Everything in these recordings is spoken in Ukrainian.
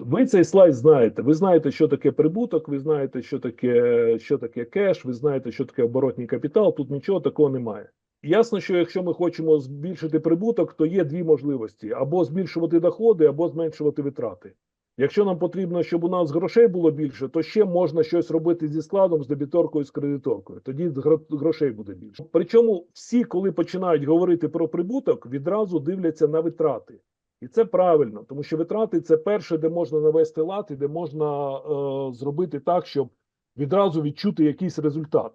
Ви цей слайд знаєте. Ви знаєте, що таке прибуток, ви знаєте, що таке, що таке кеш, ви знаєте, що таке оборотний капітал. Тут нічого такого немає. Ясно, що якщо ми хочемо збільшити прибуток, то є дві можливості: або збільшувати доходи, або зменшувати витрати. Якщо нам потрібно, щоб у нас грошей було більше, то ще можна щось робити зі складом, з дебіторкою, з кредиторкою. Тоді гро- грошей буде більше. Причому всі, коли починають говорити про прибуток, відразу дивляться на витрати. І це правильно, тому що витрати це перше, де можна навести лад і де можна е, зробити так, щоб відразу відчути якийсь результат.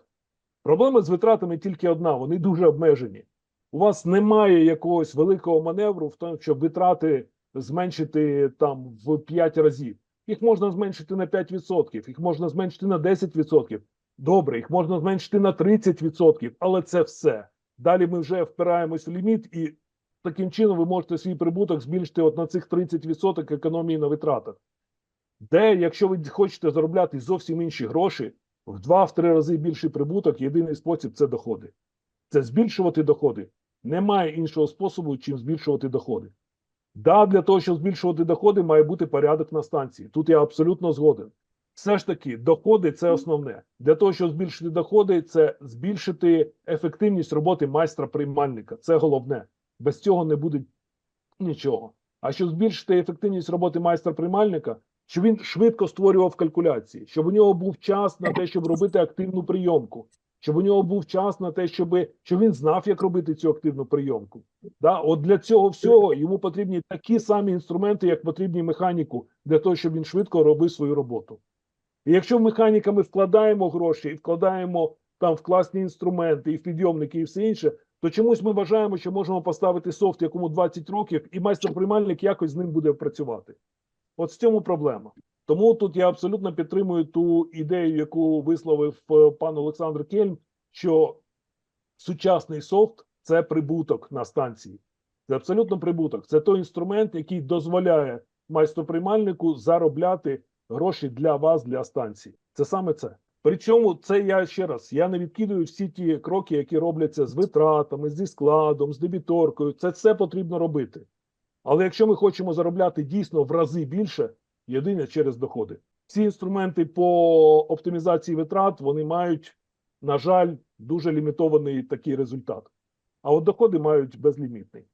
Проблема з витратами тільки одна: вони дуже обмежені. У вас немає якогось великого маневру в тому, щоб витрати зменшити там в 5 разів. Їх можна зменшити на 5%, їх можна зменшити на 10%. Добре, їх можна зменшити на 30%, але це все. Далі ми вже впираємось в ліміт, і таким чином ви можете свій прибуток збільшити от на цих 30% економії на витратах. Де, якщо ви хочете заробляти зовсім інші гроші, в 2-3 рази більший прибуток, єдиний спосіб це доходи. Це збільшувати доходи. Немає іншого способу, чим збільшувати доходи. Да, для того, щоб збільшувати доходи, має бути порядок на станції. Тут я абсолютно згоден. Все ж таки, доходи це основне. Для того, щоб збільшити доходи, це збільшити ефективність роботи майстра-приймальника. Це головне. Без цього не буде нічого. А щоб збільшити ефективність роботи майстра-приймальника, щоб він швидко створював калькуляції, щоб у нього був час на те, щоб робити активну прийомку, щоб у нього був час на те, щоб, щоб він знав, як робити цю активну прийомку. Да? От для цього всього йому потрібні такі самі інструменти, як потрібні механіку, для того, щоб він швидко робив свою роботу. І якщо в механіка ми вкладаємо гроші і вкладаємо там в класні інструменти, і в підйомники, і все інше, то чомусь ми вважаємо, що можемо поставити софт, якому 20 років, і майстер-приймальник якось з ним буде працювати. От в цьому проблема. Тому тут я абсолютно підтримую ту ідею, яку висловив е, пан Олександр Кельм, що сучасний софт це прибуток на станції. Це абсолютно прибуток. Це той інструмент, який дозволяє майстроприймальнику заробляти гроші для вас, для станції. Це саме це. Причому це я ще раз я не відкидаю всі ті кроки, які робляться з витратами, зі складом, з дебіторкою. Це все потрібно робити. Але якщо ми хочемо заробляти дійсно в рази більше, єдине через доходи. Всі інструменти по оптимізації витрат вони мають, на жаль, дуже лімітований такий результат. А от доходи мають безлімітний.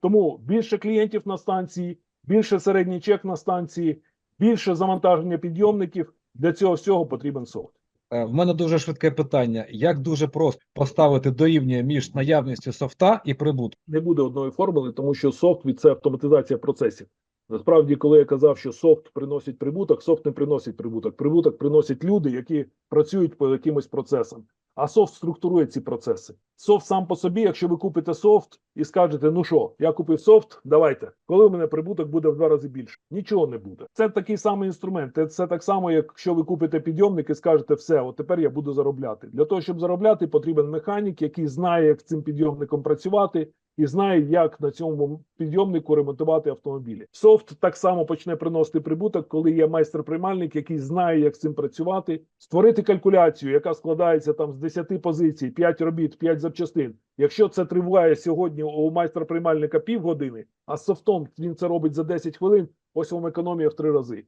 Тому більше клієнтів на станції, більше середній чек на станції, більше завантаження підйомників. Для цього всього потрібен софт. Е, В мене дуже швидке питання: як дуже просто поставити дорівнює між наявністю софта і прибутком? не буде одної формули, тому що софт від це автоматизація процесів. Насправді, коли я казав, що софт приносить прибуток, софт не приносить прибуток. Прибуток приносять люди, які працюють по якимось процесам. А софт структурує ці процеси. Софт сам по собі, якщо ви купите софт і скажете, ну що, я купив софт, давайте, коли у мене прибуток буде в два рази більше. Нічого не буде. Це такий самий інструмент. Це, так само, якщо ви купите підйомник і скажете, все, от тепер я буду заробляти. Для того, щоб заробляти, потрібен механік, який знає, як цим підйомником працювати, і знає, як на цьому підйомнику ремонтувати автомобілі. Софт так само почне приносити прибуток, коли є майстер-приймальник, який знає, як з цим працювати, створити калькуляцію, яка складається там з 10 позицій, 5 робіт, 5 запчастин. Якщо це триває сьогодні у майстра-приймальника півгодини, а з софтом він це робить за 10 хвилин, ось вам економія в три рази.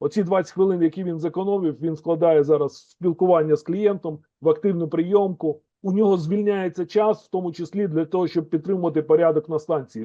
Оці 20 хвилин, які він зекономив, він складає зараз в спілкування з клієнтом в активну прийомку. У нього звільняється час, в тому числі для того, щоб підтримувати порядок на станції.